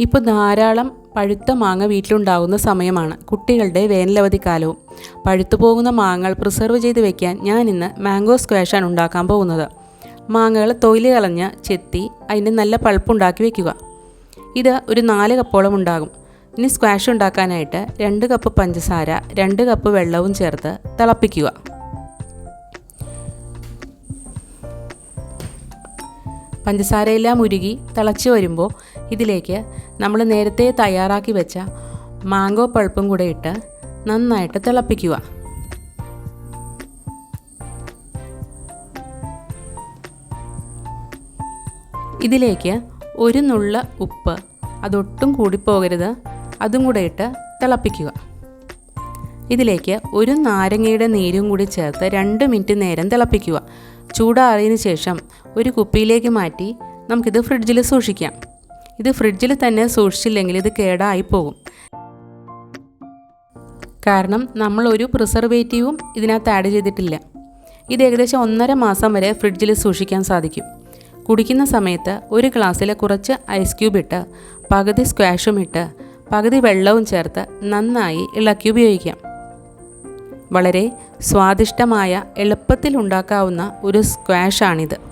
ഇപ്പോൾ ധാരാളം പഴുത്ത മാങ്ങ വീട്ടിലുണ്ടാകുന്ന സമയമാണ്. കുട്ടികളുടെ വേനലവധി കാലവും പഴുത്തു പോകുന്ന മാങ്ങകൾ പ്രിസർവ് ചെയ്ത് വെക്കാൻ ഞാൻ ഇന്ന് മാംഗോ സ്ക്വാഷാണ് ഉണ്ടാക്കാൻ പോകുന്നത്. മാങ്ങകൾ തൊയിൽ കളഞ്ഞ് ചെത്തി അതിന്റെ നല്ല പൾപ്പുണ്ടാക്കി വെക്കുക. ഇത് ഒരു നാല് കപ്പോളം ഉണ്ടാകും. ഇനി സ്ക്വാഷ് ഉണ്ടാക്കാനായിട്ട് രണ്ട് കപ്പ് പഞ്ചസാര രണ്ട് കപ്പ് വെള്ളവും ചേർത്ത് തിളപ്പിക്കുക. പഞ്ചസാരയെല്ലാം ഉരുകി തിളച്ച് വരുമ്പോൾ ഇതിലേക്ക് നമ്മൾ നേരത്തെ തയ്യാറാക്കി വെച്ച മാംഗോ പൾപ്പും കൂടെ ഇട്ട് നന്നായിട്ട് തിളപ്പിക്കുക. ഇതിലേക്ക് ഒരു നുള്ള ഉപ്പ് അതൊട്ടും കൂടിപ്പോകരുത് അതും കൂടെ ഇട്ട് തിളപ്പിക്കുക. ഇതിലേക്ക് ഒരു നാരങ്ങയുടെ നീരും കൂടി ചേർത്ത് രണ്ട് മിനിറ്റ് നേരം തിളപ്പിക്കുക. ചൂടാറിയതിനു ശേഷം ഒരു കുപ്പിയിലേക്ക് മാറ്റി നമുക്കിത് ഫ്രിഡ്ജിൽ സൂക്ഷിക്കാം. ഇത് ഫ്രിഡ്ജിൽ തന്നെ സൂക്ഷിച്ചില്ലെങ്കിൽ ഇത് കേടായി പോകും. കാരണം നമ്മൾ ഒരു പ്രിസർവേറ്റീവും ഇതിനകത്ത് ആഡ് ചെയ്തിട്ടില്ല. ഇത് ഏകദേശം ഒന്നര മാസം വരെ ഫ്രിഡ്ജിൽ സൂക്ഷിക്കാൻ സാധിക്കും. കുടിക്കുന്ന സമയത്ത് ഒരു ഗ്ലാസ്സിൽ കുറച്ച് ഐസ് ക്യൂബ് ഇട്ട് പകുതി സ്ക്വാഷും ഇട്ട് പകുതി വെള്ളവും ചേർത്ത് നന്നായി ഇളക്കി ഉപയോഗിക്കാം. വളരെ സ്വാദിഷ്ടമായ എളുപ്പത്തിൽ ഉണ്ടാക്കാവുന്ന ഒരു സ്ക്വാഷാണിത്.